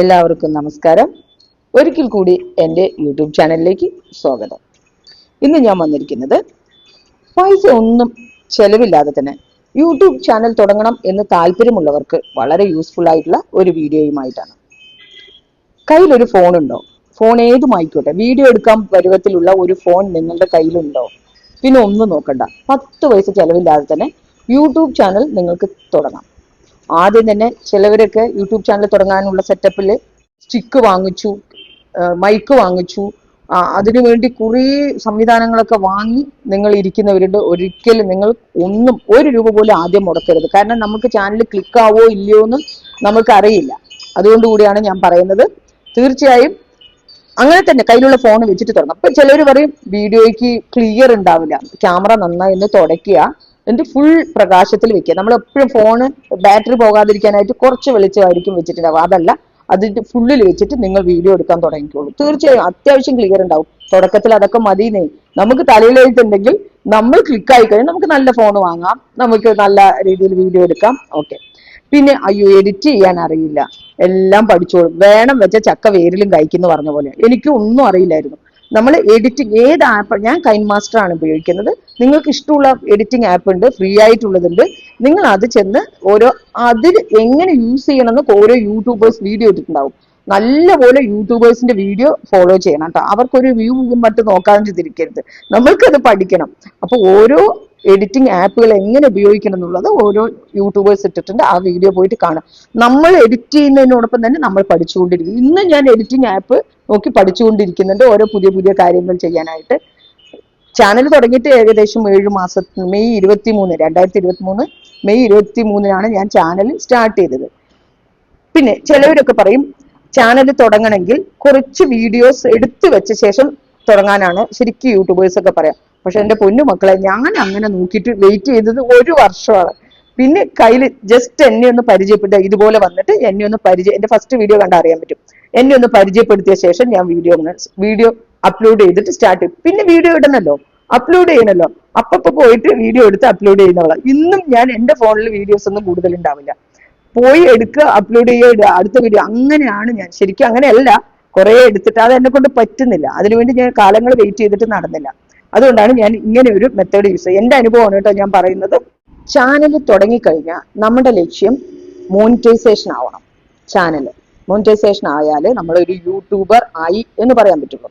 എല്ലാവർക്കും നമസ്കാരം. ഒരിക്കൽ കൂടി എന്റെ യൂട്യൂബ് ചാനലിലേക്ക് സ്വാഗതം. ഇന്ന് ഞാൻ വന്നിരിക്കുന്നത് പൈസ ഒന്നും ചെലവില്ലാതെ തന്നെ യൂട്യൂബ് ചാനൽ തുടങ്ങണം എന്ന് താല്പര്യമുള്ളവർക്ക് വളരെ യൂസ്ഫുൾ ആയിട്ടുള്ള ഒരു വീഡിയോയുമായിട്ടാണ്. കയ്യിലൊരു ഫോൺ ഉണ്ടോ? ഫോൺ ഏതുമായിക്കോട്ടെ. വീഡിയോ എടുക്കാൻ പരുവത്തിലുള്ള ഒരു ഫോൺ നിങ്ങളുടെ കയ്യിലുണ്ടോ? പിന്നെ ഒന്നും നോക്കണ്ട. പത്ത് പൈസ ചെലവില്ലാതെ തന്നെ യൂട്യൂബ് ചാനൽ നിങ്ങൾക്ക് തുടങ്ങാം. ആദ്യം തന്നെ ചിലവരൊക്കെ യൂട്യൂബ് ചാനൽ തുടങ്ങാനുള്ള സെറ്റപ്പിൽ സ്റ്റിക്ക് വാങ്ങിച്ചു മൈക്ക് വാങ്ങിച്ചു. അതിനു വേണ്ടി കുറേ സംവിധാനങ്ങളൊക്കെ വാങ്ങി നിങ്ങൾ ഇരിക്കുന്നവരുണ്ട്. ഒരിക്കലും നിങ്ങൾ ഒന്നും ഒരു രൂപ പോലും ആദ്യം മുടക്കരുത്. കാരണം നമുക്ക് ചാനൽ ക്ലിക്ക് ആവോ ഇല്ലയോ എന്ന് നമുക്ക് അറിയില്ല അതുകൊണ്ട് കൂടിയാണ് ഞാൻ പറയുന്നത്. തീർച്ചയായും അങ്ങനെ തന്നെ കയ്യിലുള്ള ഫോൺ വെച്ചിട്ട് തുടങ്ങാം. അപ്പൊ ചിലർ പറയും വീഡിയോയ്ക്ക് ക്ലിയർ ഉണ്ടാവില്ല. ക്യാമറ നന്നായി ഒന്ന് തുടയ്ക്കുക. എന്നിട്ട് ഫുൾ പ്രകാശത്തിൽ വെക്കുക. നമ്മൾ എപ്പോഴും ഫോണ് ബാറ്ററി പോകാതിരിക്കാനായിട്ട് കുറച്ച് വെളിച്ചമായിരിക്കും വെച്ചിട്ടുണ്ടാവും അതല്ല അതിന്റെ ഫുള്ളിൽ വെച്ചിട്ട് നിങ്ങൾ വീഡിയോ എടുക്കാൻ തുടങ്ങിക്കോളൂ. തീർച്ചയായും അത്യാവശ്യം ക്ലിയർ ഉണ്ടാവും. തുടക്കത്തിൽ അതൊക്കെ മതിയെന്നേ. നമുക്ക് തലയിലെഴുത്തുണ്ടെങ്കിൽ നമ്മൾ ക്ലിക്ക് ആയി കഴിഞ്ഞാൽ നമുക്ക് നല്ല ഫോൺ വാങ്ങാം. നമുക്ക് നല്ല രീതിയിൽ വീഡിയോ എടുക്കാം. ഓക്കെ പിന്നെ അയ്യോ എഡിറ്റ് ചെയ്യാൻ അറിയില്ല. എല്ലാം പഠിച്ചോളും. വേണം വെച്ച ചക്ക വേരിലും കഴിക്കുന്നു പറഞ്ഞ പോലെ. എനിക്ക് ഒന്നും അറിയില്ലായിരുന്നു. നമ്മൾ എഡിറ്റിംഗ് ഏത് ആപ്പ് ഞാൻ കൈൻ മാസ്റ്റർ ആണ് ഉപയോഗിക്കുന്നത്. നിങ്ങൾക്ക് ഇഷ്ടമുള്ള എഡിറ്റിംഗ് ആപ്പ് ഉണ്ട് ഫ്രീ ആയിട്ടുള്ളതുണ്ട്. നിങ്ങൾ അത് ചെന്ന് ഓരോ അതിൽ എങ്ങനെ യൂസ് ചെയ്യണമെന്ന് ഓരോ യൂട്യൂബേഴ്സ് വീഡിയോ ഇട്ടിട്ടുണ്ടാവും. നല്ലപോലെ യൂട്യൂബേഴ്സിന്റെ വീഡിയോ ഫോളോ ചെയ്യണം കേട്ടോ. അവർക്കൊരു വ്യൂ മറ്റും നോക്കാതെ തിരിക്കരുത് നമ്മൾക്കത് പഠിക്കണം. അപ്പൊ ഓരോ എഡിറ്റിംഗ് ആപ്പുകൾ എങ്ങനെ ഉപയോഗിക്കണം എന്നുള്ളത് ഓരോ യൂട്യൂബേഴ്സ് ഇട്ടിട്ടുണ്ട്. ആ വീഡിയോ പോയിട്ട് കാണാം. നമ്മൾ എഡിറ്റ് ചെയ്യുന്നതിനോടൊപ്പം തന്നെ നമ്മൾ പഠിച്ചുകൊണ്ടിരിക്കും. ഇന്ന് ഞാൻ എഡിറ്റിംഗ് ആപ്പ് നോക്കി പഠിച്ചുകൊണ്ടിരിക്കുന്നുണ്ട്. ഓരോ പുതിയ പുതിയ കാര്യങ്ങൾ ചെയ്യാനായിട്ട്. ചാനൽ തുടങ്ങിയിട്ട് ഏകദേശം ഏഴ് മാസത്തിന് മെയ് ഇരുപത്തി മൂന്ന് രണ്ടായിരത്തി ഇരുപത്തി മൂന്ന് മെയ് ഇരുപത്തി മൂന്നിനാണ് ഞാൻ ചാനൽ സ്റ്റാർട്ട് ചെയ്തത്. പിന്നെ ചിലവരൊക്കെ പറയും ചാനൽ തുടങ്ങണമെങ്കിൽ കുറച്ച് വീഡിയോസ് എടുത്തു വെച്ച ശേഷം തുടങ്ങാനാണ്. ശരിക്കും യൂട്യൂബേഴ്സ് ഒക്കെ പറയാം. പക്ഷെ എന്റെ പൊന്നു മക്കളെ ഞാൻ അങ്ങനെ നോക്കിയിട്ട് വെയിറ്റ് ചെയ്തത് ഒരു വർഷമാണ്. പിന്നെ കയ്യിൽ ജസ്റ്റ് എന്നെ ഒന്ന് പരിചയപ്പെട്ട ഇതുപോലെ വന്നിട്ട് എന്നെ ഒന്ന് പരിചയം എന്റെ ഫസ്റ്റ് വീഡിയോ കണ്ടാൽ അറിയാൻ പറ്റും. എന്നെ ഒന്ന് പരിചയപ്പെടുത്തിയ ശേഷം ഞാൻ വീഡിയോ വീഡിയോ അപ്ലോഡ് ചെയ്തിട്ട് സ്റ്റാർട്ട് ചെയ്യും പിന്നെ വീഡിയോ ഇടണല്ലോ അപ്ലോഡ് ചെയ്യണല്ലോ. അപ്പപ്പോ പോയിട്ട് വീഡിയോ എടുത്ത് അപ്ലോഡ് ചെയ്യുന്നവള. ഇന്നും ഞാൻ എന്റെ ഫോണിൽ വീഡിയോസ് ഒന്നും കൂടുതൽ ഉണ്ടാവില്ല പോയി എടുക്കുക അപ്ലോഡ് ചെയ്യുക ഇടുക അടുത്ത വീഡിയോ അങ്ങനെയാണ് ഞാൻ ശരിക്കും അങ്ങനെയല്ല. കുറെ എടുത്തിട്ട് അത് എന്നെ കൊണ്ട് പറ്റുന്നില്ല. അതിനുവേണ്ടി ഞാൻ കാലങ്ങൾ വെയിറ്റ് ചെയ്തിട്ട് നടന്നില്ല. അതുകൊണ്ടാണ് ഞാൻ ഇങ്ങനെ ഒരു മെത്തേഡ് യൂസ് ചെയ്യുക. എന്റെ അനുഭവമാണ് കേട്ടോ ഞാൻ പറയുന്നത്. ചാനൽ തുടങ്ങിക്കഴിഞ്ഞാൽ നമ്മുടെ ലക്ഷ്യം മോണിറ്റൈസേഷൻ ആവണം. ചാനൽ മോണിറ്റൈസേഷൻ ആയാൽ നമ്മളൊരു യൂട്യൂബർ ആയി എന്ന് പറയാൻ പറ്റുള്ളൂ.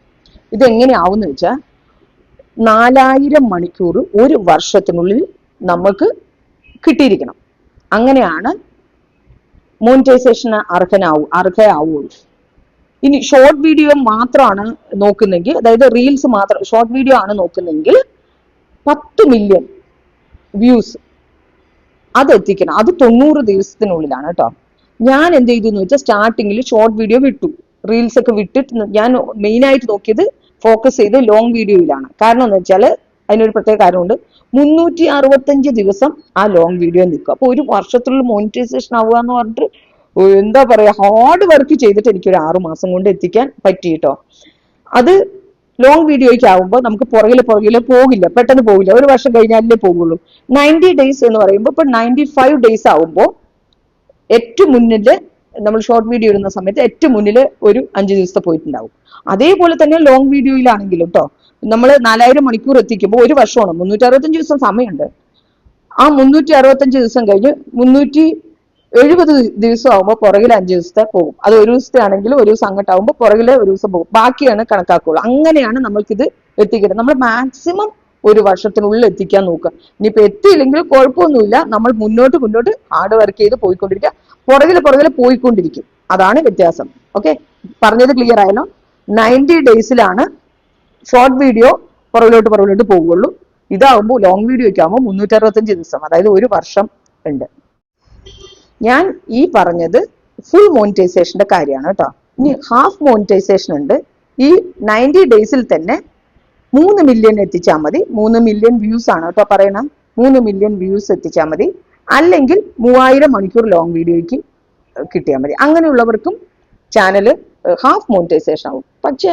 ഇത് എങ്ങനെ ആവുമെന്ന് വെച്ചാൽ നാലായിരം മണിക്കൂർ ഒരു വർഷത്തിനുള്ളിൽ നമുക്ക് കിട്ടിയിരിക്കണം. അങ്ങനെയാണ് മോണിറ്റൈസേഷന് അർഹനാവൂ അർഹയാവുള്ളൂ. ഇനി ഷോർട്ട് വീഡിയോ മാത്രമാണ് നോക്കുന്നെങ്കിൽ അതായത് റീൽസ് മാത്രം ഷോർട്ട് വീഡിയോ ആണ് നോക്കുന്നെങ്കിൽ പത്ത് മില്യൺ വ്യൂസ് അത് എത്തിക്കണം അത് തൊണ്ണൂറ് ദിവസത്തിനുള്ളിലാണ് കേട്ടോ. ഞാൻ എന്ത് ചെയ്തു എന്ന് വെച്ചാൽ സ്റ്റാർട്ടിങ്ങിൽ ഷോർട്ട് വീഡിയോ വിട്ടു. റീൽസ് ഒക്കെ വിട്ടിട്ട് ഞാൻ മെയിൻ ആയിട്ട് നോക്കിയത് ഫോക്കസ് ചെയ്ത് ലോങ് വീഡിയോയിലാണ് കാരണം എന്ന് വെച്ചാൽ അതിനൊരു പ്രത്യേക കാര്യമുണ്ട് മുന്നൂറ്റി അറുപത്തഞ്ച് ദിവസം ആ ലോങ് വീഡിയോ നിൽക്കും. അപ്പോൾ ഒരു വർഷത്തിലുള്ള മോണിറ്റൈസേഷൻ ആവുക എന്ന് പറഞ്ഞിട്ട് എന്താ പറയാ ഹാർഡ് വർക്ക് ചെയ്തിട്ട് എനിക്ക് ഒരു ആറു മാസം കൊണ്ട് എത്തിക്കാൻ പറ്റി കേട്ടോ അത് ലോങ് വീഡിയോയ്ക്ക് ആകുമ്പോൾ നമുക്ക് പുറകിൽ പുറകിൽ പോകില്ല പെട്ടെന്ന് പോകില്ല. ഒരു വർഷം കഴിഞ്ഞാലേ പോകുള്ളൂ നയന്റി ഡേയ്സ് എന്ന് പറയുമ്പോൾ ഇപ്പൊ നയന്റി ഫൈവ് ഡേയ്സ് ആകുമ്പോൾ ഏറ്റവും മുന്നിൽ നമ്മൾ ഷോർട്ട് വീഡിയോ ഇടുന്ന സമയത്ത് ഏറ്റവും മുന്നിൽ ഒരു അഞ്ച് ദിവസത്തെ പോയിട്ടുണ്ടാവും. അതേപോലെ തന്നെ ലോങ് വീഡിയോയിലാണെങ്കിലും കേട്ടോ നമ്മൾ നാലായിരം മണിക്കൂർ എത്തിക്കുമ്പോൾ ഒരു വർഷമാണ്. മുന്നൂറ്റി അറുപത്തഞ്ച് ദിവസം സമയമുണ്ട്. ആ മുന്നൂറ്റി അറുപത്തഞ്ച് ദിവസം കഴിഞ്ഞ് മുന്നൂറ്റി എഴുപത് ദിവസം ആകുമ്പോൾ പുറകിൽ അഞ്ച് ദിവസത്തെ പോകും. അത് ഒരു ദിവസത്തെ ആണെങ്കിൽ ഒരു ദിവസം അങ്ങോട്ടാകുമ്പോൾ പുറകിലെ ഒരു ദിവസം പോകും. ബാക്കിയാണ് കണക്കാക്കുള്ളൂ. അങ്ങനെയാണ് നമ്മൾക്കിത് എത്തിക്കുന്നത് നമ്മൾ മാക്സിമം ഒരു വർഷത്തിനുള്ളിൽ എത്തിക്കാൻ നോക്കുക. ഇനിയിപ്പോൾ എത്തിയില്ലെങ്കിൽ കുഴപ്പമൊന്നുമില്ല. നമ്മൾ മുന്നോട്ട് മുന്നോട്ട് ഹാർഡ് വർക്ക് ചെയ്ത് പോയിക്കൊണ്ടിരിക്കുക. പുറകിൽ പുറകിൽ പോയിക്കൊണ്ടിരിക്കും. അതാണ് വ്യത്യാസം. ഓക്കെ? പറഞ്ഞത് ക്ലിയർ ആയല്ലോ? നയന്റി ഡേയ്സിലാണ് ഷോർട്ട് വീഡിയോ പുറകിലോട്ട് പുറകിലോട്ട് പോവുള്ളൂ ഇതാവുമ്പോൾ ലോങ് വീഡിയോയ്ക്ക് ആകുമ്പോൾ മുന്നൂറ്ററുപത്തഞ്ച് ദിവസം അതായത് ഒരു വർഷം ഉണ്ട്. ഞാൻ ഈ പറഞ്ഞത് ഫുൾ മോണിറ്റൈസേഷന്റെ കാര്യമാണ് കേട്ടോ. ഇനി ഹാഫ് മോണിറ്റൈസേഷൻ ഉണ്ട്. ഈ നയന്റി ഡേയ്സിൽ തന്നെ മൂന്ന് മില്യൺ എത്തിച്ചാൽ മതി. മൂന്ന് മില്യൺ വ്യൂസ് ആണ് കേട്ടോ പറയണം. മൂന്ന് മില്യൺ വ്യൂസ് എത്തിച്ചാൽ മതി. അല്ലെങ്കിൽ മൂവായിരം മണിക്കൂർ ലോങ് വീഡിയോയ്ക്ക് കിട്ടിയാൽ മതി. അങ്ങനെയുള്ളവർക്കും ചാനൽ ഹാഫ് മോണിറ്റൈസേഷൻ ആവും. പക്ഷേ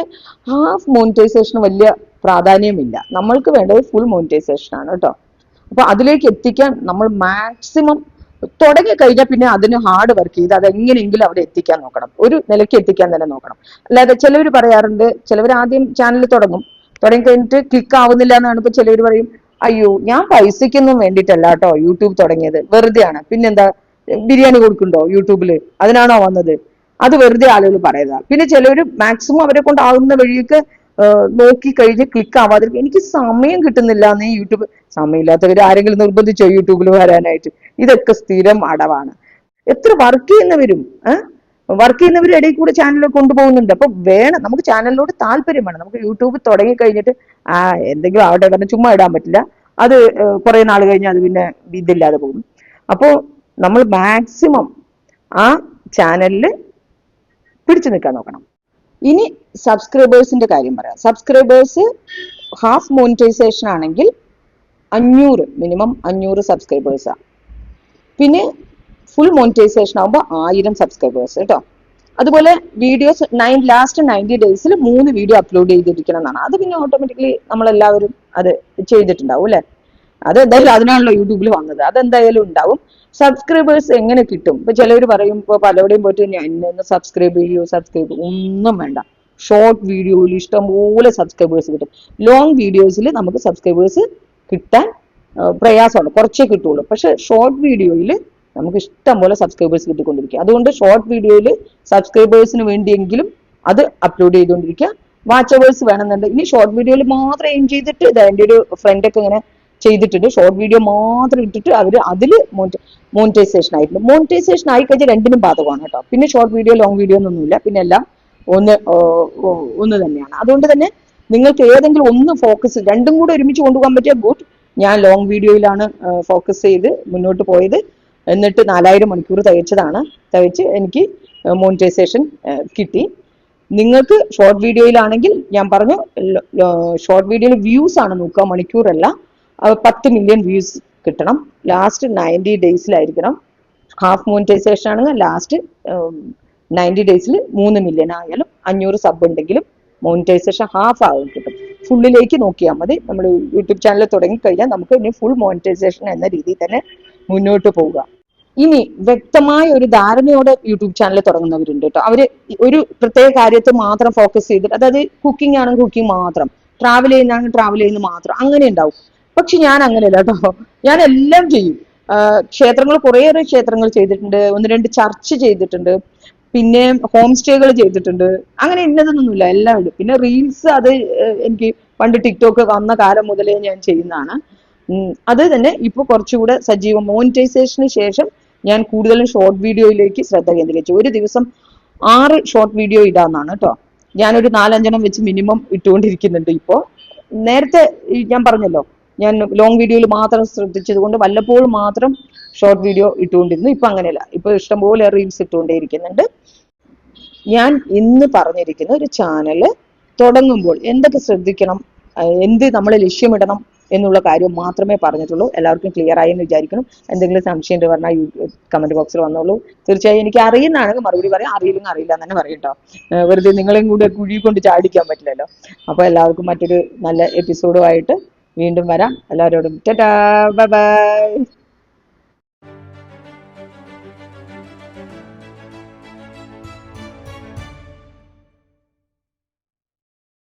ഹാഫ് മോണിറ്റൈസേഷന് വലിയ പ്രാധാന്യമില്ല. നമ്മൾക്ക് വേണ്ടത് ഫുൾ മോണിറ്റൈസേഷൻ ആണ് കേട്ടോ. അപ്പൊ അതിലേക്ക് എത്തിക്കാൻ നമ്മൾ മാക്സിമം തുടങ്ങി കഴിഞ്ഞാൽ പിന്നെ അതിന് ഹാർഡ് വർക്ക് ചെയ്ത് അത് എങ്ങനെയെങ്കിലും അവിടെ എത്തിക്കാൻ നോക്കണം. ഒരു നിലയ്ക്ക് എത്തിക്കാൻ തന്നെ നോക്കണം. അല്ലാതെ ചിലവർ പറയാറുണ്ട് ചിലവർ ആദ്യം ചാനൽ തുടങ്ങും. തുടങ്ങി കഴിഞ്ഞിട്ട് ക്ലിക്ക് ആവുന്നില്ല എന്ന് കാണുമ്പോൾ ചിലവർ പറയും. അയ്യോ ഞാൻ പൈസയ്ക്കൊന്നും വേണ്ടിയിട്ടല്ല കേട്ടോ യൂട്യൂബ് തുടങ്ങിയത്. വെറുതെയാണ്. പിന്നെന്താ ബിരിയാണി കൊടുക്കുന്നുണ്ടോ യൂട്യൂബിൽ അതിനാണോ വന്നത്? അത് വെറുതെ ആളുകൾ പറയുക പിന്നെ ചിലവർ മാക്സിമം അവരെ കൊണ്ടാവുന്ന വഴിയൊക്കെ നോക്കി കഴിഞ്ഞ് ക്ലിക്ക് ആവാതിരിക്കും എനിക്ക് സമയം കിട്ടുന്നില്ല എന്ന് യൂട്യൂബ് സമയമില്ലാത്തവർ ആരെങ്കിലും നിർബന്ധിച്ചോ യൂട്യൂബിൽ വരാനായിട്ട്. ഇതൊക്കെ സ്ഥിരം അടവാണ്. എത്ര വർക്ക് ചെയ്യുന്നവരും വർക്ക് ചെയ്യുന്നവരും ഇടയിൽ കൂടെ ചാനൽ കൊണ്ടുപോകുന്നുണ്ട്. അപ്പൊ വേണം നമുക്ക് ചാനലിനോട് താല്പര്യം വേണം. നമുക്ക് യൂട്യൂബ് തുടങ്ങി കഴിഞ്ഞിട്ട് ആ എന്തെങ്കിലും ആവട്ടെ കാരണം ചുമ്മാ ഇടാൻ പറ്റില്ല. അത് കുറെ നാൾ കഴിഞ്ഞാൽ അത് പിന്നെ ഇതില്ലാതെ പോകും. അപ്പോൾ നമ്മൾ മാക്സിമം ആ ചാനലിൽ പിടിച്ചു നിൽക്കാൻ നോക്കണം. ഇനി സബ്സ്ക്രൈബേഴ്സിന്റെ കാര്യം പറയാം. സബ്സ്ക്രൈബേഴ്സ് ഹാഫ് മോണിറ്റൈസേഷൻ ആണെങ്കിൽ അഞ്ഞൂറ് മിനിമം അഞ്ഞൂറ് സബ്സ്ക്രൈബേഴ്സാണ് പിന്നെ ഫുൾ മോണിറ്റൈസേഷൻ ആകുമ്പോൾ ആയിരം സബ്സ്ക്രൈബേഴ്സ് കേട്ടോ അതുപോലെ വീഡിയോസ് നയൻ ലാസ്റ്റ് നയന്റി ഡേയ്സിൽ മൂന്ന് വീഡിയോ അപ്ലോഡ് ചെയ്തിരിക്കണം എന്നാണ് അത് പിന്നെ ഓട്ടോമാറ്റിക്കലി നമ്മളെല്ലാവരും അത് ചെയ്തിട്ടുണ്ടാവും അല്ലേ? അത് എന്തായാലും അതിനാണല്ലോ യൂട്യൂബിൽ വന്നത്. അതെന്തായാലും ഉണ്ടാവും. സബ്സ്ക്രൈബേഴ്സ് എങ്ങനെ കിട്ടും? ഇപ്പൊ ചിലവർ പറയും ഇപ്പൊ പലവിടെയും പോയിട്ട് എന്നെ സബ്സ്ക്രൈബ് ചെയ്യൂ സബ്സ്ക്രൈബ് ഒന്നും വേണ്ട. ഷോർട്ട് വീഡിയോയിൽ ഇഷ്ടംപോലെ സബ്സ്ക്രൈബേഴ്സ് കിട്ടും. ലോങ് വീഡിയോസിൽ നമുക്ക് സബ്സ്ക്രൈബേഴ്സ് കിട്ടാൻ പ്രയാസമാണ്. കുറച്ചേ കിട്ടുള്ളൂ. പക്ഷെ ഷോർട്ട് വീഡിയോയിൽ നമുക്ക് ഇഷ്ടം പോലെ സബ്സ്ക്രൈബേഴ്സ് കിട്ടിക്കൊണ്ടിരിക്കുക. അതുകൊണ്ട് ഷോർട്ട് വീഡിയോയിൽ സബ്സ്ക്രൈബേഴ്സിന് വേണ്ടിയെങ്കിലും അത് അപ്ലോഡ് ചെയ്തുകൊണ്ടിരിക്കുക. വാച്ച് അവേഴ്സ് വേണമെന്നുണ്ട് ഇനി ഷോർട്ട് വീഡിയോയിൽ മാത്രം എയിം ചെയ്തിട്ട് ഇത് എന്റെ ഒരു ഫ്രണ്ടൊക്കെ ഇങ്ങനെ ചെയ്തിട്ടുണ്ട്. ഷോർട്ട് വീഡിയോ മാത്രം ഇട്ടിട്ട് അവർ അതിൽ മോണിറ്റൈസേഷൻ ആയിട്ടുണ്ട്. മോണിറ്റൈസേഷൻ ആയി കഴിഞ്ഞാൽ രണ്ടിനും ബാധകമാണ് കേട്ടോ. പിന്നെ ഷോർട്ട് വീഡിയോ ലോങ് വീഡിയോ ഒന്നൊന്നുമില്ല പിന്നെ എല്ലാം ഒന്ന് ഒന്ന് തന്നെയാണ്. അതുകൊണ്ട് തന്നെ നിങ്ങൾക്ക് ഏതെങ്കിലും ഒന്ന് ഫോക്കസ് രണ്ടും കൂടെ ഒരുമിച്ച് കൊണ്ടുപോകാൻ പറ്റിയ ഗുഡ് ഞാൻ ലോങ് വീഡിയോയിലാണ് ഫോക്കസ് ചെയ്ത് മുന്നോട്ട് പോയത്. എന്നിട്ട് നാലായിരം മണിക്കൂർ തയ്ച്ചതാണ്. തയ്ച്ച് എനിക്ക് മോണിറ്റൈസേഷൻ കിട്ടി. നിങ്ങൾക്ക് ഷോർട്ട് വീഡിയോയിലാണെങ്കിൽ ഞാൻ പറഞ്ഞു ഷോർട്ട് വീഡിയോയിൽ വ്യൂസ് ആണ് നോക്കുക മണിക്കൂറല്ല. പത്ത് മില്യൺ വ്യൂസ് കിട്ടണം. ലാസ്റ്റ് നയന്റി ഡേയ്സിലായിരിക്കണം ഹാഫ് മോണിറ്റൈസേഷൻ ആണെങ്കിൽ ലാസ്റ്റ് നയന്റി ഡേയ്സിൽ മൂന്ന് മില്യൺ ആയാലും അഞ്ഞൂറ് സബ് ഉണ്ടെങ്കിലും മോണിറ്റൈസേഷൻ ഹാഫ് ആകും കിട്ടും. ഫുള്ളിലേക്ക് നോക്കിയാൽ മതി. നമ്മൾ യൂട്യൂബ് ചാനൽ തുടങ്ങിക്കഴിഞ്ഞാൽ നമുക്ക് ഇനി ഫുൾ മോണിറ്റൈസേഷൻ എന്ന രീതിയിൽ തന്നെ മുന്നോട്ട് പോവുക. ഇനി വ്യക്തമായ ഒരു ധാരണയോടെ യൂട്യൂബ് ചാനൽ തുടങ്ങുന്നവരുണ്ട് കേട്ടോ. അവർ ഒരു പ്രത്യേക കാര്യത്തെ മാത്രം ഫോക്കസ് ചെയ്തിട്ട് അതായത് കുക്കിംഗ് ആണെങ്കിൽ കുക്കിംഗ് മാത്രം. ട്രാവൽ ചെയ്യുന്നതാണെങ്കിൽ ട്രാവൽ ചെയ്യുന്ന മാത്രം. അങ്ങനെ ഉണ്ടാവും. പക്ഷെ ഞാൻ അങ്ങനെയല്ല കേട്ടോ. ഞാൻ എല്ലാം ചെയ്യും. ക്ഷേത്രങ്ങൾ കുറേയേറെ ക്ഷേത്രങ്ങൾ ചെയ്തിട്ടുണ്ട്. ഒന്ന് രണ്ട് ചർച്ച ചെയ്തിട്ടുണ്ട്. പിന്നെ ഹോം സ്റ്റേകൾ ചെയ്തിട്ടുണ്ട്. അങ്ങനെ ഇന്നതൊന്നുമില്ല എല്ലാം ഉണ്ട് പിന്നെ റീൽസ് അത് എനിക്ക് പണ്ട് ടിക്ടോക്ക് വന്ന കാലം മുതലേ ഞാൻ ചെയ്യുന്നതാണ്. അത് തന്നെ ഇപ്പൊ കുറച്ചുകൂടെ സജീവം. മോണിറ്റൈസേഷന് ശേഷം ഞാൻ കൂടുതലും ഷോർട്ട് വീഡിയോയിലേക്ക് ശ്രദ്ധ കേന്ദ്രീകരിച്ചു. ഒരു ദിവസം ആറ് ഷോർട്ട് വീഡിയോ ഇടാന്നാണ് കേട്ടോ ഞാനൊരു നാലഞ്ചെണ്ണം വെച്ച് മിനിമം ഇട്ടുകൊണ്ടിരിക്കുന്നുണ്ട് ഇപ്പോൾ നേരത്തെ ഞാൻ പറഞ്ഞല്ലോ ഞാൻ ലോങ് വീഡിയോയിൽ മാത്രം ശ്രദ്ധിച്ചത് കൊണ്ട് വല്ലപ്പോഴും മാത്രം ഷോർട്ട് വീഡിയോ ഇട്ടുകൊണ്ടിരുന്നു. ഇപ്പൊ അങ്ങനെയല്ല. ഇപ്പൊ ഇഷ്ടംപോലെ റീൽസ് ഇട്ടുകൊണ്ടേയിരിക്കുന്നുണ്ട്. ഞാൻ ഇന്ന് പറഞ്ഞിരിക്കുന്ന ഒരു ചാനൽ തുടങ്ങുമ്പോൾ എന്തൊക്കെ ശ്രദ്ധിക്കണം എന്ത് നമ്മൾ ലക്ഷ്യമിടണം എന്നുള്ള കാര്യം മാത്രമേ പറഞ്ഞിട്ടുള്ളൂ. എല്ലാവർക്കും ക്ലിയർ ആയി എന്ന് വിചാരിക്കണം എന്തെങ്കിലും സംശയം ഉണ്ട് പറഞ്ഞാൽ കമന്റ് ബോക്സിൽ വന്നോളൂ. തീർച്ചയായും എനിക്ക് അറിയുന്നതാണെങ്കിൽ മറുപടി പറയാം. അറിയില്ലെങ്കിൽ അറിയില്ല എന്ന് തന്നെ പറയട്ടോ വെറുതെ നിങ്ങളെയും കൂടെ കുഴി കൊണ്ട് ചാടിക്കാൻ പറ്റില്ലല്ലോ. അപ്പോൾ എല്ലാവർക്കും മറ്റൊരു നല്ല എപ്പിസോഡുമായിട്ട് വീണ്ടും വരാം. എല്ലാവരോടും. ടാ ബൈ.